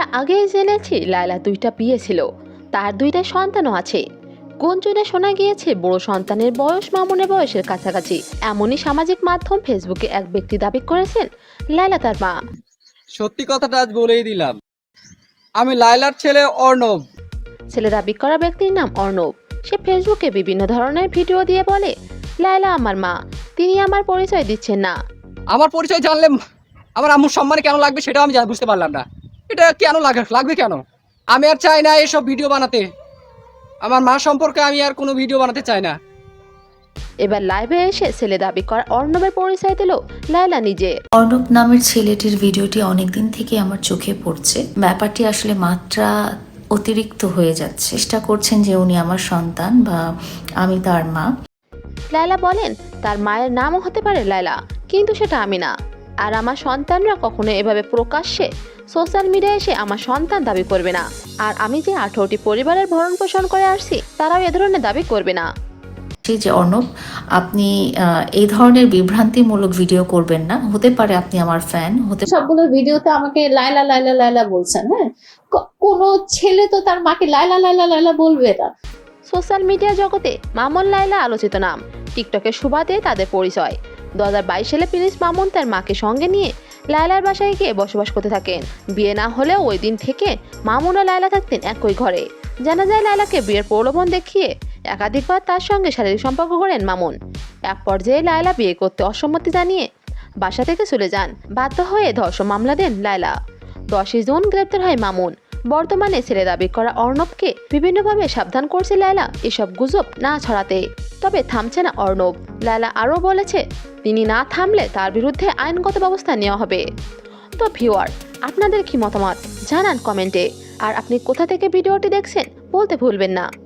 আগেই জেনেছি লায়লা দুইটা বিয়ে ছিল। তার দুইটা সন্তানও আছে। গুঞ্জনে শোনা গিয়েছে বড় সন্তানের বয়স মামুনের বয়সের কাছাকাছি। এমনই সামাজিক মাধ্যম ফেসবুকে এক ব্যক্তি দাবি করেছেন লায়লা তার মা। সত্যি কথাটা আজ বলেই দিলাম। আমি লাইলার ছেলে অর্ণব। ছেলে দাবি করা ব্যক্তির নাম অর্ণব। সে ফেসবুকে বিভিন্ন ধরনের ভিডিও দিয়ে বলে লায়লা আমার মা তিনি আমার পরিচয় দিচ্ছেন না। আমার পরিচয় জানলে আমার আম্মুর সম্মানে কেন লাগবে সেটাও আমি বুঝতে পারলাম না। এটা কেন লাগে লাগবে কেন? আমি আর চাই না এসব ভিডিও বানাতে। আমার মা সম্পর্কে আমি আর কোনো ভিডিও বানাতে চাই না। এবার লাইভে এসে ছেলে দাবি করা অর্ণবের পরিচয় দিল লায়লা নিজে। অর্ণব নামের ছেলেটির ভিডিওটি অনেকদিন থেকে আমার চোখে পড়ছে। ব্যাপারটি আসলে মাত্রা অতিরিক্ত হয়ে যাচ্ছে। চেষ্টা করছেন যে উনি আমার সন্তান বা আমি তার মা। লায়লা বলেন তার মায়ের নামও হতে পারে লায়লা কিন্তু সেটা আমি না। আর আমার সন্তানরা কখনো এভাবে প্রকাশ্যে সোশ্যাল মিডিয়ায় এসে আমার সন্তান দাবি করবে না। আর আমি যে আঠারোটি পরিবারের ভরণ পোষণ করে আসছি তারাও এ ধরনের দাবি করবে না। যে অর্ণব আপনি এই ধরনের বিভ্রান্তিমূলক ভিডিও করবেন না। হতে পারে আপনি আমার ফ্যান হতে সবগুলো ভিডিওতে আমাকে লাইলা লাইলা লাইলা বলছেন হ্যাঁ? কোনো ছেলে তো তার মাকে লাইলা লাইলা লাইলা বলবে না। সোশ্যাল মিডিয়া জগতে মামুন লায়লা আলোচিত নাম। টিকটকের সুবাদে তাদের পরিচয়। দু হাজার বাইশ সালে প্রিন্স মামুন তার মাকে সঙ্গে নিয়ে লায়লার বাসায় গিয়ে বসবাস করতে থাকেন। বিয়ে না হলেও ওই দিন থেকে মামুন ও লায়লা থাকতেন একই ঘরে। জানা যায় লায়লাকে বিয়ের প্রলোভন দেখিয়ে একাধিকবার তার সঙ্গে শারীরিক সম্পর্ক করেন মামুন। এক পর্যায়ে লায়লা বিয়ে করতে অসম্মতি জানিয়ে বাসা থেকে চলে যান। বাধ্য হয়ে ধর্ষণ মামলা দেন লায়লা। দশই জুন গ্রেপ্তার হয় মামুন। বর্তমানে ছেলে দাবি করা অর্ণবকে বিভিন্নভাবে সাবধান করছে লায়লা এসব গুজব না ছড়াতে। তবে থামছে না অর্ণব। লায়লা আরও বলেছে, তিনি না থামলে তার বিরুদ্ধে আইনগত ব্যবস্থা নেওয়া হবে। তো ভিওয়ার আপনাদের কি মতামত? জানান কমেন্টে। আর আপনি কোথা থেকে ভিডিওটি দেখছেন বলতে ভুলবেন না।